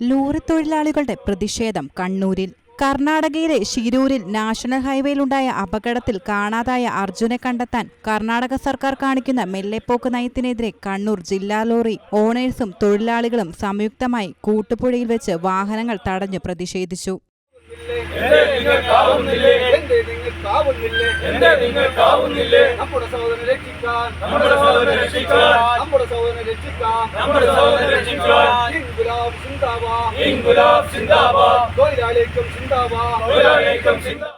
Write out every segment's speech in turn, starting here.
Lorry തൊഴിലാളികളുടെ പ്രതിഷേധം കണ്ണൂരിൽ. കർണാടകയിലെ ഷിരൂരിൽ നാഷണൽ ഹൈവേയിലുണ്ടായ അപകടത്തിൽ കാണാതായ അർജുനെ കണ്ടെത്താൻ കർണാടക സർക്കാർ കാണിക്കുന്ന മെല്ലെപ്പോക്ക് നയത്തിനെതിരെ കണ്ണൂർ ജില്ലാ ലോറി ഓണേഴ്സും തൊഴിലാളികളും സംയുക്തമായി കൂട്ടുപുഴയിൽ വെച്ച് വാഹനങ്ങൾ തടഞ്ഞു പ്രതിഷേധിച്ചു. നമ്മുടെ നമ്മുടെ സഹോദരനെ രക്ഷിക്കാൻ. നമ്മുടെ സഹോദരനെ രക്ഷിക്കാൻ. നമ്മുടെ സഹോദരനെ രക്ഷിക്കാൻ. ഇൻകുലാബ് സിന്ദാബാ. ഇൻകുലാബ് സിന്ദാബാദ് തൊഴിലാളിക്കും സിന്ദാബാ. തൊഴിലാളിക്കും സിന്ദാബാദ്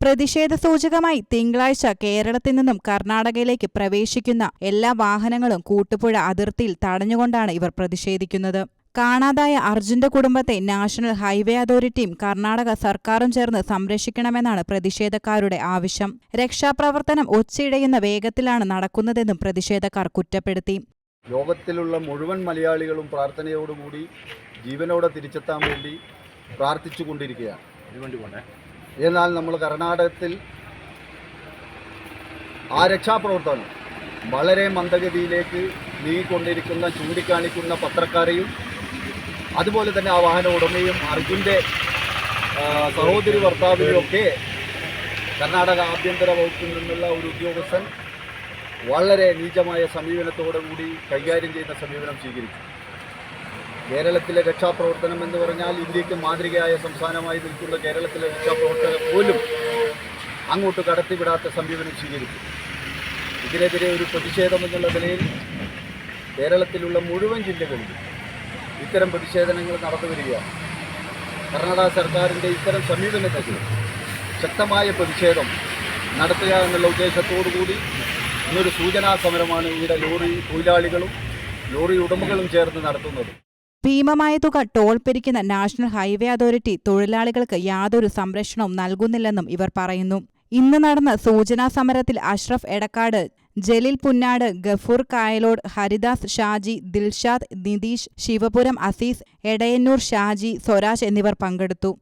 പ്രതിഷേധ സൂചകമായി തിങ്കളാഴ്ച കേരളത്തിൽ നിന്നും കർണാടകയിലേക്ക് പ്രവേശിക്കുന്ന എല്ലാ വാഹനങ്ങളും കൂട്ടുപുഴ അതിർത്തിയിൽ തടഞ്ഞുകൊണ്ടാണ് ഇവർ പ്രതിഷേധിക്കുന്നത്. കാണാതായ അർജുന്റെ കുടുംബത്തെ നാഷണൽ ഹൈവേ അതോറിറ്റിയും കർണാടക സർക്കാരും ചേർന്ന് സംരക്ഷിക്കണമെന്നാണ് പ്രതിഷേധക്കാരുടെ ആവശ്യം. രക്ഷാപ്രവർത്തനം ഒച്ചയിടയുന്ന വേഗത്തിലാണ് നടക്കുന്നതെന്നും പ്രതിഷേധക്കാർ കുറ്റപ്പെടുത്തി. ലോകത്തിലുള്ള മുഴുവൻ മലയാളികളും പ്രാർത്ഥനയോടുകൂടി ജീവനോടെ തിരിച്ചെത്താൻ വേണ്ടി പ്രാർത്ഥിച്ചു കൊണ്ടിരിക്കുകയാണ്. എന്നാൽ നമ്മൾ കർണാടകത്തിൽ ആ രക്ഷാപ്രവർത്തനം വളരെ മന്ദഗതിയിലേക്ക് നീങ്ങിക്കൊണ്ടിരിക്കുന്ന ചൂണ്ടിക്കാണിക്കുന്ന പത്രക്കാരെയും അതുപോലെ തന്നെ ആ വാഹന ഉടമയും അർജുന്റെ സഹോദരി ഭർത്താവിനെയൊക്കെ കർണാടക ആഭ്യന്തര വകുപ്പിൽ നിന്നുള്ള ഒരു ഉദ്യോഗസ്ഥൻ വളരെ നീചമായ സമീപനത്തോടു കൂടി കൈകാര്യം ചെയ്യുന്ന സമീപനം സ്വീകരിച്ചു. കേരളത്തിലെ രക്ഷാപ്രവർത്തനം എന്ന് പറഞ്ഞാൽ ഇന്ത്യയ്ക്ക് മാതൃകയായ സംസ്ഥാനമായി നിൽക്കുന്ന കേരളത്തിലെ രക്ഷാപ്രവർത്തകർ പോലും അങ്ങോട്ട് കടത്തിവിടാത്ത സമീപനം സ്വീകരിച്ചു. ഇതിനെതിരെ ഒരു പ്രതിഷേധം എന്നുള്ള നിലയിൽ കേരളത്തിലുള്ള മുഴുവൻ ജില്ലകളിലും ഇത്തരം പ്രതിഷേധങ്ങൾ നടന്നു വരികയാണ്. കർണാടക സർക്കാരിന്റെ ഇത്തരം സമീപനത്തിൽ ശക്തമായ പ്രതിഷേധം നടത്തുക എന്നുള്ള ഉദ്ദേശത്തോടു കൂടി ഇന്നൊരു സൂചനാ സമരമാണ് ഇവിടെ ലോറി തൊഴിലാളികളും ലോറി ഉടമകളും ചേർന്ന് നടത്തുന്നത്. ഭീമമായ തുക ടോൾ പിരിക്കുന്ന നാഷണൽ ഹൈവേ അതോറിറ്റി തൊഴിലാളികൾക്ക് യാതൊരു സംരക്ഷണവും നൽകുന്നില്ലെന്നും ഇവർ പറയുന്നു. ഇന്ന് നടന്ന സൂചനാ സമരത്തിൽ അഷ്റഫ് എടക്കാട് ജലീൽ പുന്നാട് ഗഫൂർ കായലോട് ഹരിദാസ് ഷാജി ദിൽഷാദ് നിതീഷ് ശിവപുരം അസീസ് എടയന്നൂർ ഷാജി സ്വരാജ് എന്നിവർ പങ്കെടുത്തു.